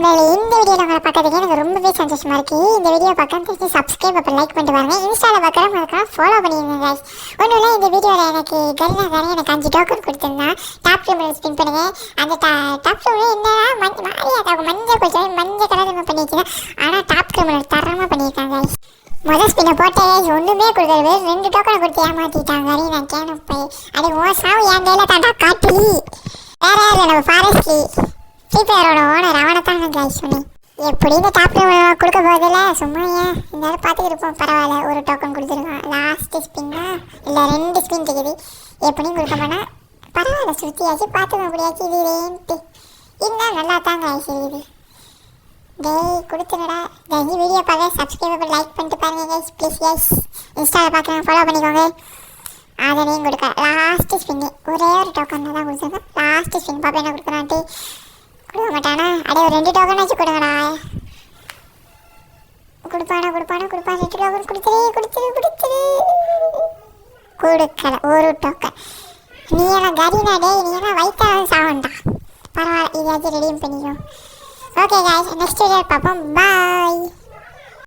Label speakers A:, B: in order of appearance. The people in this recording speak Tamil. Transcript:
A: நண்பர்களே இந்த வீடியோ உங்களை பார்க்கறதுக்கு எனக்கு ரொம்பவே சந்தோஷமா இருக்கு. இந்த வீடியோ பார்க்க சப்ஸ்கிரைப் அப்புறம் லைக் பண்ணிட்டு பாருங்க இன்ஸ்டாவில் பார்க்குறோம் ஃபாலோ பண்ணிடுங்க கைஸ் ஒன்றும் இல்லை இந்த வீடியோவில் எனக்கு கருணா காரன் எனக்கு அஞ்சு டோக்கன் கொடுத்துருந்தான் டாப் டூமில் ஸ்பின் பண்ணுங்க. அந்த டாப் டூமில் என்னன்னா மஞ்சள் மாதிரியா இருக்கும் மஞ்சள் கொஞ்சம் மஞ்சள் கலர் பண்ணி வச்சுருக்கேன் ஆனால் டாப் டூமில் தரமாக பண்ணியிருக்காங்க கைஸ் முதல் ஸ்பின்னை போட்ட guys ஒன்றுமே கொடுக்கறது ரெண்டு டோக்கனை கொடுத்து ஏமாற்றிட்டாங்க கரீனா கேன போய் அடி ஓ சாவு என் கையில் தாண்டா காட்டி. வேற யாரு நம்ம ஃபாரஸ்ட்லி ஃப்ரீ ஃபயரோட ஓனர் அவனை தாங்க கைஸ் சொன்னேன் எப்படி இந்த டாப் கொடுக்க போதில்ல சும்மா ஏன்? இருந்தாலும் பார்த்துட்டு இருப்போம். பரவாயில்ல ஒரு டோக்கன் கொடுத்துருக்கான். லாஸ்ட் ஸ்பின்னா இல்லை ரெண்டு ஸ்பின் இருக்குது. எப்படியும் கொடுக்க போனால் பரவாயில்ல சுற்றியாச்சு பார்த்துக்க முடியாச்சு இது ரேன்ட்டு இருந்தால் நல்லா தாங்க கைஸ் இருக்குது. டேய் கொடுத்துடா டெய்லி வீடியோ பார்க்க சப்ஸ்கிரைப் லைக் பண்ணிட்டு பாருங்க கைஸ் ப்ளீஸ் கைஸ் இன்ஸ்டாவில் பார்க்குறேன் ஃபாலோ பண்ணிக்கோங்க. அதனையும் கொடுக்க. லாஸ்ட் ஸ்பின்னு ஒரே ஒரு டோக்கன் தான் கொடுத்துருக்கேன். லாஸ்ட் ஸ்பின் பாப்பா என்ன கொடுக்குறான்ட்டு? மாட்டானா? அடே ஒரு ரெண்டு டோக்கன் வச்சு கொடுங்கடா. கொடுப்பானா கொடுப்பானா கொடுப்பான் ரெண்டு டோக்கன் கொடுத்துரு கொடுத்துரு கொடுத்துரு. கொடுக்கல ஒரு டோக்கன் நீ எல்லாம் கரினா டே நீ எல்லாம் வயிற்றாலும் சாவண்டா. பரவாயில்ல இதையாச்சும் ரெடியும் பண்ணிக்கோ ஓகே காய்ஸ் நெக்ஸ்ட் வீடியோ பார்ப்போம். பா